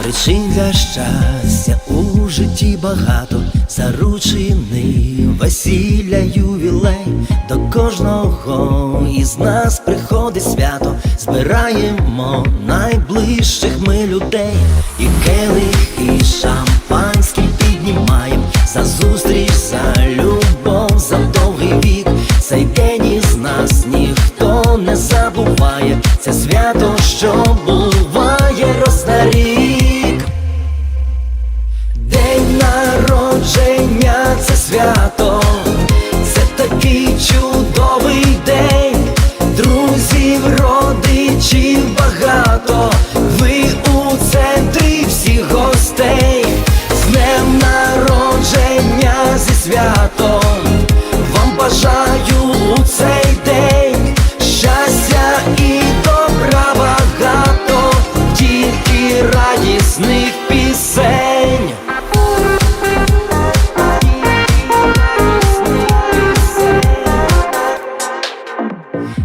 Причин для щастя у житті багато, заручений весілля, ювілей, до кожного із нас приходить свято, збираємо найближчих ми людей, і келих, і шампанський піднімаєм. За зустріч, за любов, за довгий вік. Цей день із нас ніхто не забуває. Це свято, що буває раз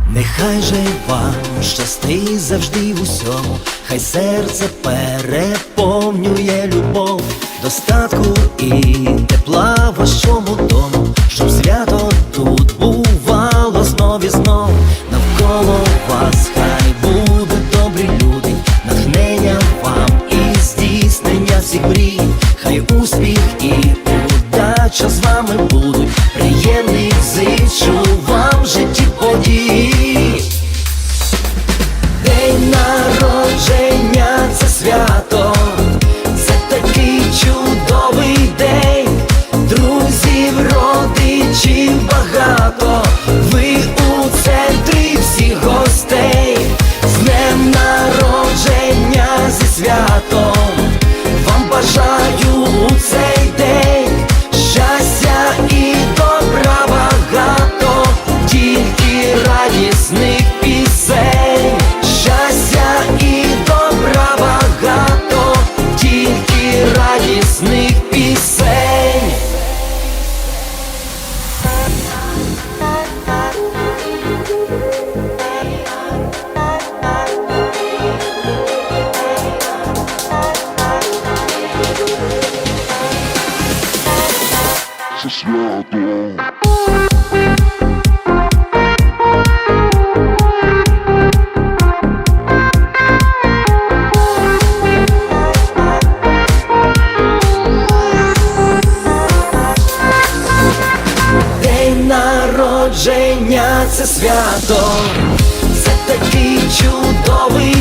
Нехай же вам щастить завжди в усьому, хай серце переповнює любов, достатку і тепла в вашому дому, щоб свято тут бувало знов і знов, навколо це свято. Народження це свято, це такий чудовий.